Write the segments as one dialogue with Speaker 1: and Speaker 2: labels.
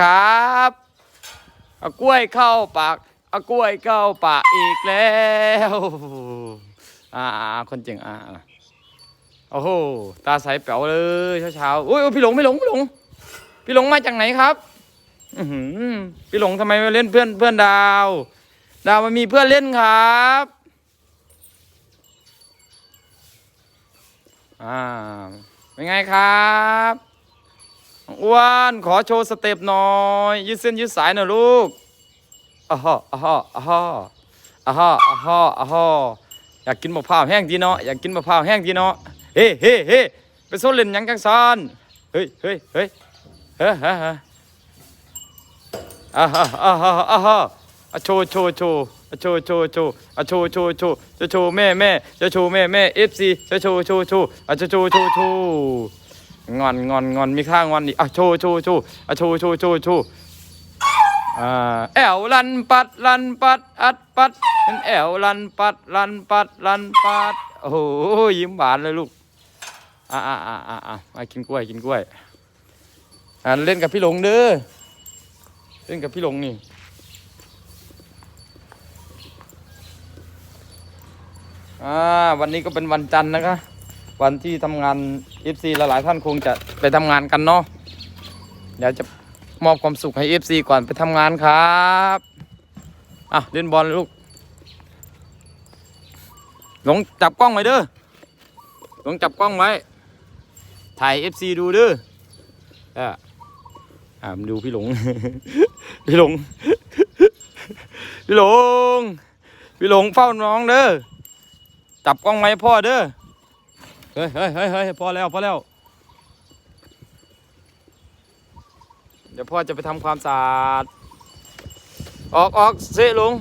Speaker 1: ครับ เอากล้วยเข้าปาก เอากล้วยเข้าปากอีกแล้ว อ่า คนเจ๋งอ่าโอ้โห ตาใสแป๋วเลยเช้าๆอุ้ยอุ๊ยพี่หลงพี่หลงพี่หลง พี่หลงมาจากไหนครับ อืพี่หลงทำไมมาเล่นเพื่อนเพื่อนดาว ดาวมันมีเพื่อนเล่นครับ อ่า เป็นไงครับ องอ้วนขอโชว์สเต็ปหน่อย ยืดเส้นยืดสายหน่อยลูกอ้าฮะอ้าฮะอ้าฮะอ้าฮะอ้าฮะอ้าฮะอยากกินมะพร้าวแห้งดีเนาะอยากกินมะพร้าวแห้งดีเนาะเฮ้เฮ้เฮ้ไปโซนเล่นยังกังซานเฮ้ยเฮ้ยเฮ้ยเฮ้ยเฮ้ยเฮ้ยอ่าฮะอ่าฮะอ่าฮะอะโชว์โชว์โชว์อะโชว์โชว์โชว์อะโชว์โชว์โชว์จะโชว์แม่แม่จะโชว์แม่แม่เอฟซีจะโชว์โชว์โชว์อะจะโชว์โชว์โชว์ งอนงอนงอนมีข้างงอนอีกอะโชว์โชว์โชว์อะโชว์โชว์โชว์โชว์อ่าแอวลันปัดลันปัดอัดปัดแอวลันปัดลันปัดลันปัดโอ้โหยิ้มหวานเลยลูกอ่าอ่าอ่าอ่าอ่ามากินกล้วยกินกล้วยอ่าเล่นกับพี่หลงเด้อเล่นกับพี่หลงนี่อ่าวันนี้ก็เป็นวันจันทร์นะคะ วันที่ทำงาน FC หลายๆท่านคงจะไปทำงานกันเนาะเดี๋ยวจะมอบความสุขให้ FC ก่อนไปทำงานครับอะเล่นบอลลูกหลงจับกล้องไว้เด้อหลงจับกล้องไว้ ถ่าย FC ดูเด้ออะอ่ามดูพี่หลง พี่หลง พี่หลง พี่หลงเฝ้าน้องเด้อจับกล้องไหมพ่อเด้อ เฮ้ยเฮ้ยเฮ้ยเฮ้ยพอแล้วพอแล้ว เดี๋ยวพ่อจะไปทำความสะอาด ออกออกเซะลุง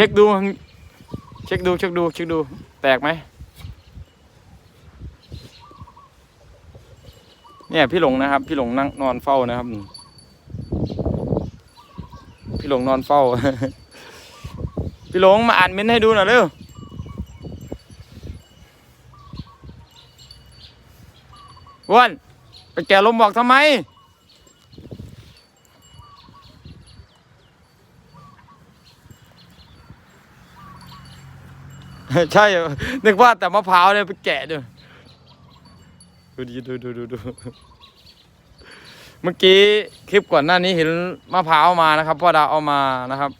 Speaker 1: ช็คดู เช็คดู เช็คดู เช็คดู แตกไหม เนี่ยพี่หลงนะครับ พี่หลงนั่งนอนเฝ้านะครับ พี่หลงนอนเฝ้า พี่หลงมาอ่านเม้นให้ดูหน่อยเร็วอ้วนไปแก่ลมบอกทำไม ใช่ นึกว่าแต่มะพร้าวเนี่ยไปแกะด้วยดูดิดูดูดูดูเมื่อกี้คลิปก่อนหน้านี้เห็นมะพร้าวมานะครับพ่อดาวเอามานะครับ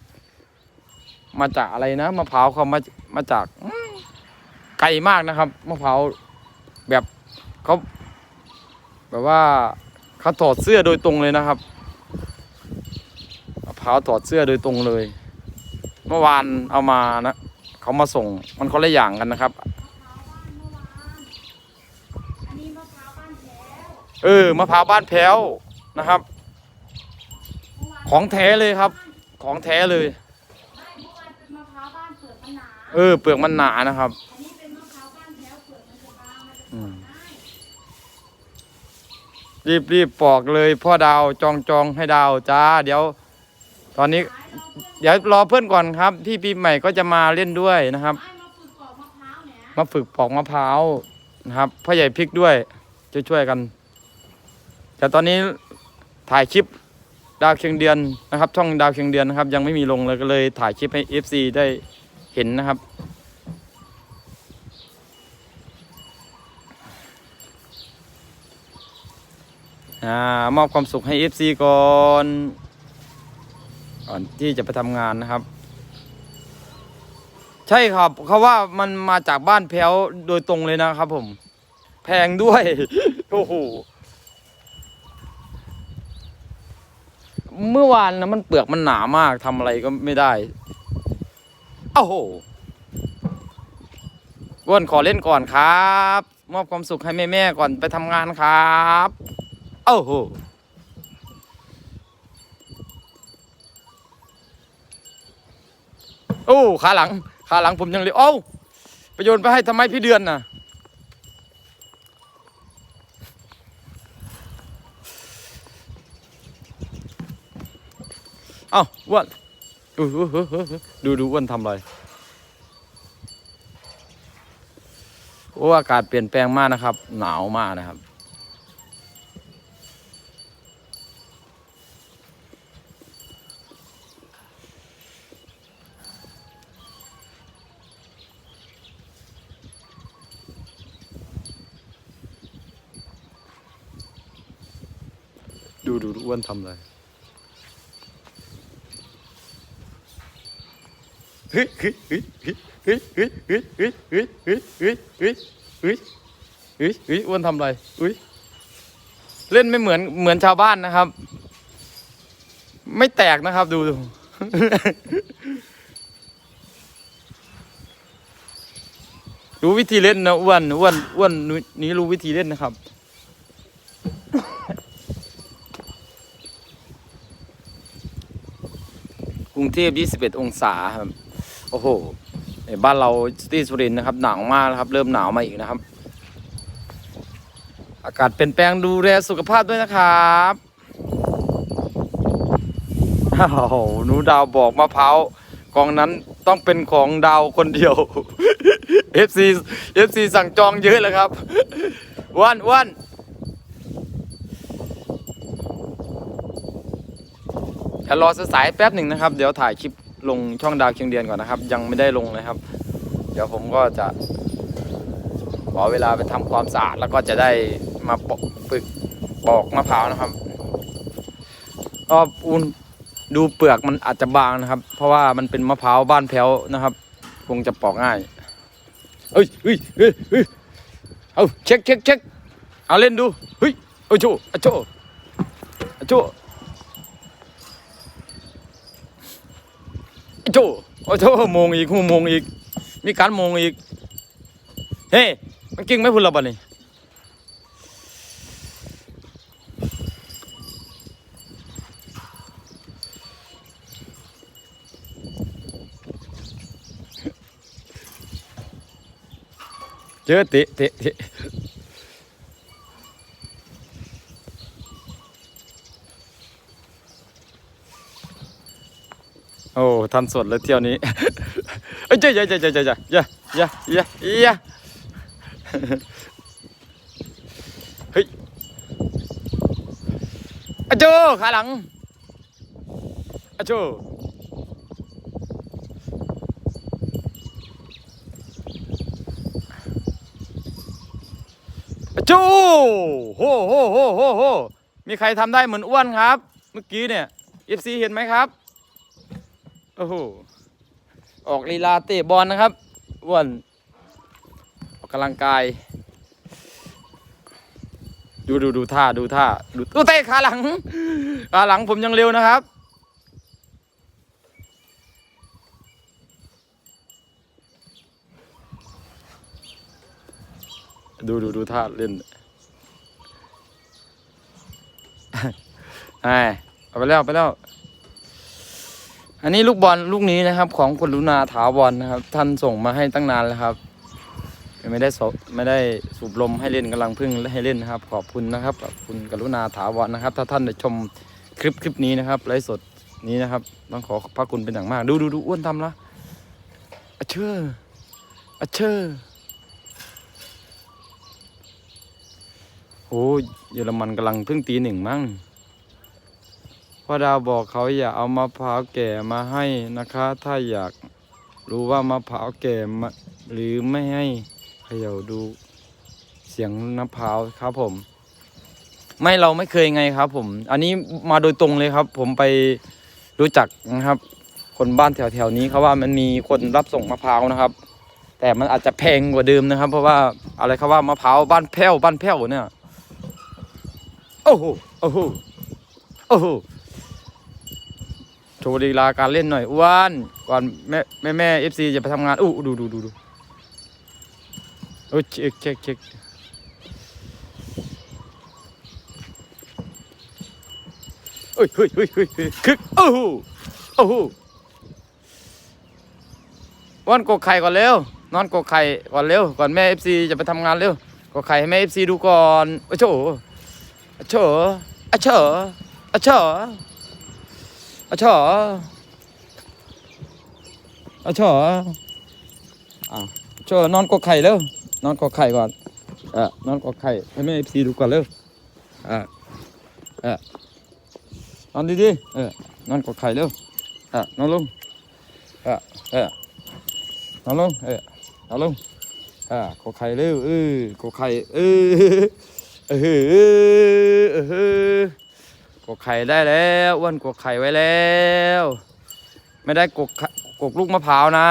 Speaker 1: มาจากอะไรนะมะพร้าวเขามามาจากไกลมากนะครับมะพร้าวแบบเขาแบบว่าเขาถอดเสื้อโดยตรงเลยนะครับมะพร้าวถอดเสื้อโดยตรงเลย เมื่อวานเอามานะ เขามาส่งมันคนละอย่างกันนะครับ เออมะพร้าวบ้านแพ้วนะครับ ของแท้เลยครับ ของแท้เลย
Speaker 2: เออ
Speaker 1: เปลือกมันหนานะครับ
Speaker 2: รีบ
Speaker 1: รีบปอกเลยพ่อดาวจองจองให้ดาวจ้า เดี๋ยว ตอนนี้เดี๋ยวรอเพื่อนก่อนครับพี่ปีใหม่ก็จะมาเล่นด้วยนะครับ
Speaker 2: มาฝึกปอกมะพร้าวเนี่ย
Speaker 1: มาฝึกปอกมะพร้าวนะครับพ่อใหญ่พริกด้วยจะช่วยกัน แต่ตอนนี้ถ่ายคลิปดาวเคียงเดือนนะครับช่องดาวเคียงเดือนนะครับ ยังไม่มีลงเลยก็เลยถ่ายคลิปให้ FC ได้เห็นนะครับ อ่ามอบความสุขให้ FC ก่อน ก่อนที่จะไปทำงานนะครับ ใช่ครับเขาว่ามันมาจากบ้านแพ้วโดยตรงเลยนะครับ ผม แพงด้วยโอ้โหเมื่อวานนะมันเปลือกมันหนามากทำอะไรก็ไม่ได้โอ้โหอ้วนขอเล่นก่อนครับ มอบความสุขให้แม่ๆก่อนไปทำงานครับโอ้โห โอ้ขาหลัง ขาหลังผมยังเลยโอ้าไปโยนไปให้ทำไมพี่เดือนน่ะ เอ้าอ้วนดูดูอ้วนทำอะไรโอ้อากาศเปลี่ยนแปลงมากนะครับ หนาวมากนะครับ ดูดูอ้วนทำอะไรเฮ้ยเฮ้ยเฮ้ยเฮ้ยเฮ้ยเฮ้ยเฮ้ยเฮ้ยเฮ้ยเฮ้ยเฮ้ยเฮ้ยเฮ้ยเฮ้ยเฮ้ยอ้วนทำอะไรอุ้ยเล่นไม่เหมือนเหมือนชาวบ้านนะครับ ไม่แตกนะครับดูดูรู้วิธีเล่นนะอ้วนอ้วนอ้วนนี้รู้วิธีเล่นนะครับ รุงเทพ 21 องศาครับโอ้โหบ้านเราที่สุรินทร์นะครับหนาวมากนะครับ เริ่มหนาวมาอีกนะครับ อากาศเปลี่ยนแปลงดูแลสุขภาพด้วยนะครับอ้าวหนูดาวบอกมะพร้าวกองนั้นต้องเป็นของดาวคนเดียว FC FC สั่งจองเยอะเลยครับวันวัน ดี๋ยวรอสายแป๊บหนึ่งนะครับ เดี๋ยวถ่ายคลิปลงช่องดาวเคียงเดือนก่อนนะครับ ยังไม่ได้ลงเลยครับ เดี๋ยวผมก็จะ ขอเวลาไปทำความสะอาดแล้วก็จะได้มาปอกปึกปอกมะพร้าวนะครับก็อุนดูเปลือกมันอาจจะบางนะครับ เพราะว่ามันเป็นมะพร้าวบ้านแพ้วนะครับคงจะปอกง่ายเอ้ยเฮ้ยเฮ้ยเฮ้ยเอาเช็คเช็คเช็คเอาเล่นดูเฮ้ยโอ้โจโอ้โจโอ้โจ โอ้โจโอ้โจโมงอีกหูโมงอีก มีการโมงอีก เฮ้มันกิ่งไม่พุ่นละบ่นี่เจอเตะเตะเตะ ทันสดเลยเที่ยวนี้เอ้ยเจ๊ยะเจ๊ยะเจ๊ะเจ๊ะเจ๊ะเจ๊ะเฮ้ยอาจูขาหลังอาจูอาจูโหโหโหโหโหมีใครทำได้เหมือนอ้วนครับ เมื่อกี้เนี่ยเอฟซีเห็นไหมครับ โอ้โห ออกลีลาเตะบอลนะครับอ้วนออกกำลังกาย ดูดูดูท่าดูท่าดูเตะขาหลังขาหลังผมยังเร็วนะครับ ดูดูดูท่าเล่นไอ้เอาไปแล้วไปแล้ว อันนี้ลูกบอลลูกนี้นะครับ ของคุณลุนาถาวรนะครับ ท่านส่งมาให้ตั้งนานแล้วครับไม่ได้สไม่ได้สูบลมให้เล่นกำลังพึ่งให้เล่นนะครับ ขอบคุณนะครับขอบคุณกรุณาถาวรนะครับ ถ้าท่านได้ชมคลิปคลิปนี้นะครับไลฟ์สดนี้นะครับต้องขอพระคุณเป็นอย่างมาก ดูดูดูอ้วนทำละอะเชออะเชอโอ้เยอรมันกำลังเพิ่งตีหนึ่งมั้ง พ่อดาวบอกเขาอย่าเอามะพร้าวแก่มาให้นะคะ ถ้าอยากรู้ว่ามะพร้าวแก่มาหรือไม่ให้เขย่าดูเสียงมะพร้าวครับผม ไม่เราไม่เคยไงครับ ผม อันนี้มาโดยตรงเลยครับ ผมไปรู้จักนะครับ คนบ้านแถวๆนี้เขาว่ามันมีคนรับส่งมะพร้าวนะครับ แต่มันอาจจะแพงกว่าเดิมนะครับ เพราะว่าอะไรครับว่ามะพร้าวบ้านแพ้วบ้านแพ้วเนี่ยโอ้โหโอ้โหโอ้โห ว์ลีลาการเล่นหน่อยอ้วนก่อนแม่แม่แม่เอฟซีจะไปทำงานอู้ดูดูดูดูโอ้เช็คเช็คเช็คเฮ้ยเฮ้ยเฮ้ยเฮ้ยคึกโอ้โหโอ้โหวันกกไข่ก่อนเร็วนอนกกไข่ก่อนเร็วก่อนแม่เอฟซีจะไปทำงานเร็วกกไข่ให้แม่เอฟซีดูก่อนโอ้โหโอ้โหโอ้โหโอ้โห อะโฉอะโฉอ้าวโฉนอนกกไข่เร็วนอนกกไข่ก่อนเออนอนกกไข่ให้แม่เอฟซีดูก่อนเร็วเออเออนอนดีๆเออนอนกกไข่เร็วเออนอนลงเออเออนอนลงเออนอนลงเออกกไข่เร็วเออกกไข่เออเออเออเออ กกไข่ได้แล้วอ้วนกกไข่ไว้แล้ว ไม่ได้กกกกลูกมะพร้าวนะ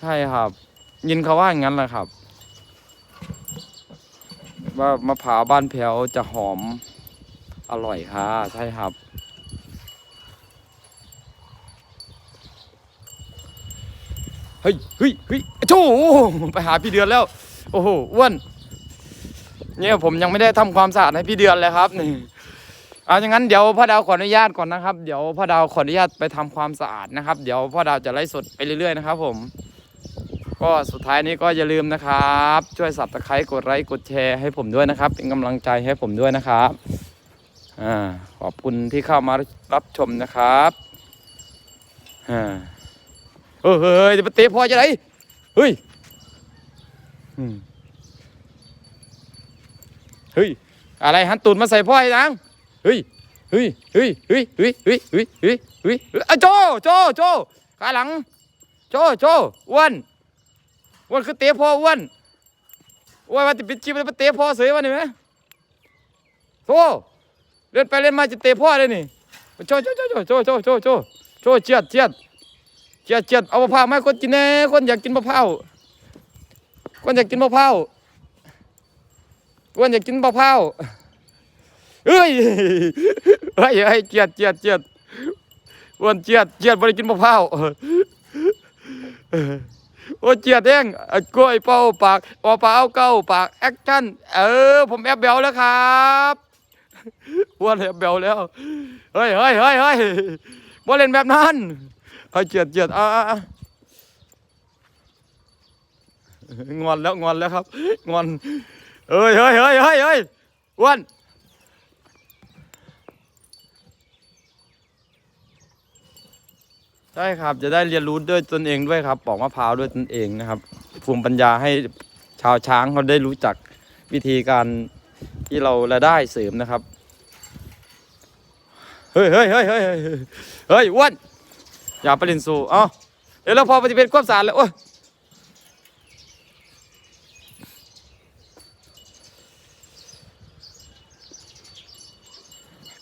Speaker 1: ใช่ครับ ยินเขาว่าอย่างนั้นแหละครับ ว่ามะพร้าวบ้านแพวจะหอมอร่อยค่ะ ใช่ครับเฮ้ยเฮ้ยเฮ้ยโถไปหาพี่เดือนแล้ว โอ้โหอ้วนเนี่ยผมยังไม่ได้ทำความสะอาดให้พี่เดือนเลยครับนี่เอาอย่างนั้นเดี๋ยวพ่อดาวขออนุญาตก่อนนะครับ เดี๋ยวพ่อดาวขออนุญาตไปทำความสะอาดนะครับ เดี๋ยวพ่อดาวจะไลฟ์สดไปเรื่อยๆนะครับ ผม ก็สุดท้ายนี้ก็อย่าลืมนะครับ ช่วยสับตะไคร้กดไลค์กดแชร์ให้ผมด้วยนะครับ เป็นกำลังใจให้ผมด้วยนะครับอ่าขอบคุณที่เข้ามารับชมนะครับอ่าเออเฮ้ยจะไปเตะพ่อจะไหนเฮ้ย เฮ้ย อะไรหันตูดมาใส่พ่อไอ้นางเฮ้ยเฮ้ยเฮ้ยเฮ้ยเฮ้ยเฮ้ยเฮ้ยเฮ้ยเฮ้ยอะโจโจโจขาหลัง โจโจอ้วนอ้วนคือเตะพ่ออ้วนอ้วนมาติดปิดจิบแล้วไปเตะพ่อเสยวะนี่ไหมโธ่เล่นไปเล่นมาจะเตะพ่อเลยนี่โจโจโจโจโจโจโจโจโจเจียดเจียดเจียดเจียดเอามะพร้าวมาให้คนกินแน่คนอยากกินมะพร้าว คนอยากกินมะพร้าวอ้วนอยากกินมะพร้าวเฮ้ยเฮ้ยเฮ้ยเจียดเจียดเจียดอ้วนเจียดเจียดบ่ได้กินมะพร้าวโอ้เจียดเองกล้วยเป่าปากปอเปล่าเก้าปากแอคชั่นเออ ผมแอบเบลแล้วครับอ้วนแอบเบลแล้ว เฮ้ยเฮ้ยเฮ้ยเฮ้ยบ่เล่นแบบนั้นเฮ้ยเจียดเจียดอะอะอะ งอนแล้วงอนแล้วครับ งอนเฮ้ยเฮ้ยเฮ้ยเฮ้ยเฮ้ยอ้วนใช่ครับจะได้เรียนรู้ด้วยตนเองด้วยครับปอกมะพร้าวด้วยตนเองนะครับภูมิปัญญาให้ชาวช้างเขาได้รู้จักวิธีการที่เรารายได้เสริมนะครับเฮ้ยเฮ้ยเฮ้ยเฮ้ยเฮ้ยเฮ้ยเฮ้ยอ้วนอย่าไปเล่นสู่เอ้าเดี๋ยวเราพอปฏิบัติความสาดแล้วโอ้ย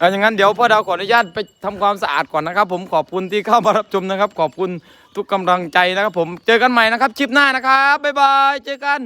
Speaker 1: เอาอย่างนั้นเดี๋ยวพ่อดาวขออนุญาตไปทำความสะอาดก่อนนะครับ ผมขอบคุณที่เข้ามารับชมนะครับ ขอบคุณทุกกำลังใจนะครับ ผมเจอกันใหม่นะครับคลิปหน้านะครับบ๊ายบายเจอกัน